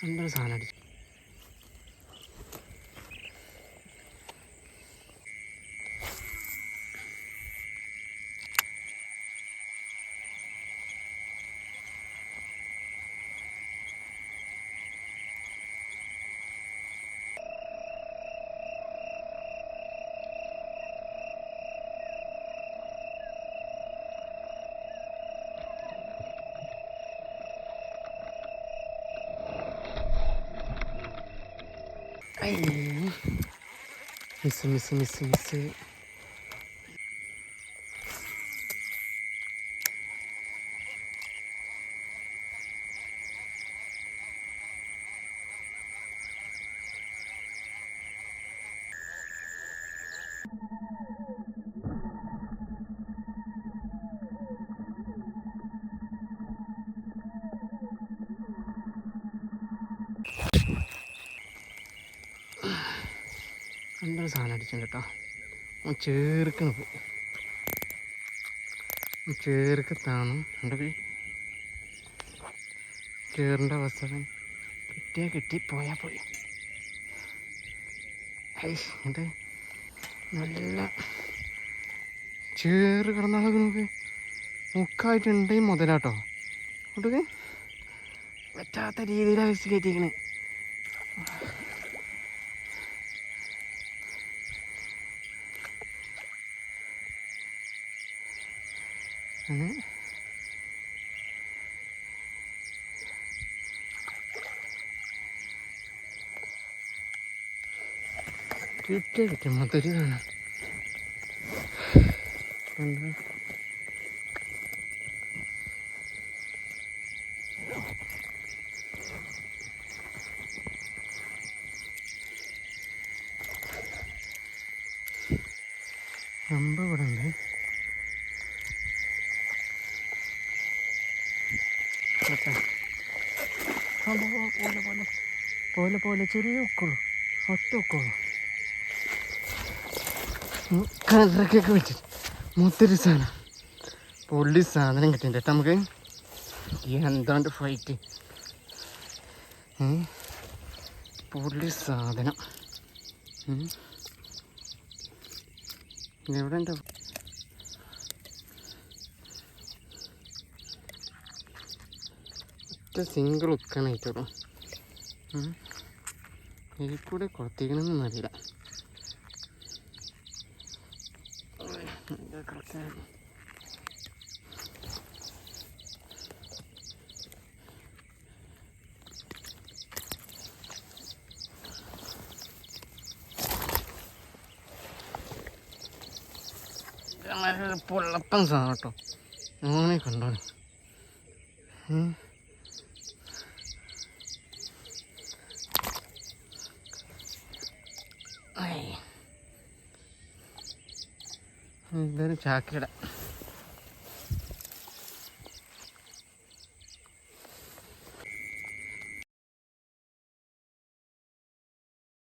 കണ്ടൊരു സാധനം അടിച്ചു. Ay. Misi misi misi misi. എന്തൊരു സാധനം അടിച്ചിട്ടുണ്ട് കേട്ടോ. ചേർക്കണ പോയി പോ ചേർക്ക് താന്നു എന്റെ ചേറിന്റെ അവസ്ഥ കിട്ടിയാൽ കിട്ടി പോയാൽ പോയി. ഹൈ ഇത് നല്ല ചേറ് കിടന്നാളൊക്കെ നോക്ക് മുക്കായിട്ടുണ്ട് മുതലാട്ടോ. നോക്ക് പറ്റാത്ത രീതിയിലാണ് വെച്ച് അങ്ങനെ കിട്ടിയ കിട്ടും മൊത്തം ഇതാണ് എന്താ അമ്പ ഇവിടെ ഉണ്ട്. പോലെ പോലെ. പോലെ പോലെ ചെറിയ ഉക്കുള്ളൂ. ഒറ്റ ഉക്കുള്ളൂ. കലറക്കൊക്കെ വെച്ചിട്ട് മൂത്തൊരു സാധനം. പൊള്ളി സാധനം കിട്ടിയിട്ടുണ്ട് കേട്ടോ നമുക്ക്. എന്താണ്ട് ഫൈറ്റ് പൊള്ളി സാധനം. എവിടെ ഉണ്ട് ഒറ്റ സിംഗിൾ ഉക്കാനായിട്ടുള്ളൂ ഇതിൽ കൂടെ കുറത്തിക്കണമെന്നൊന്നും അറിയില്ല പൊള്ളപ്പൻ സാധനം കേട്ടോ. അങ്ങനെ കണ്ടോ ഇതൊരു ചാക്കയുടെ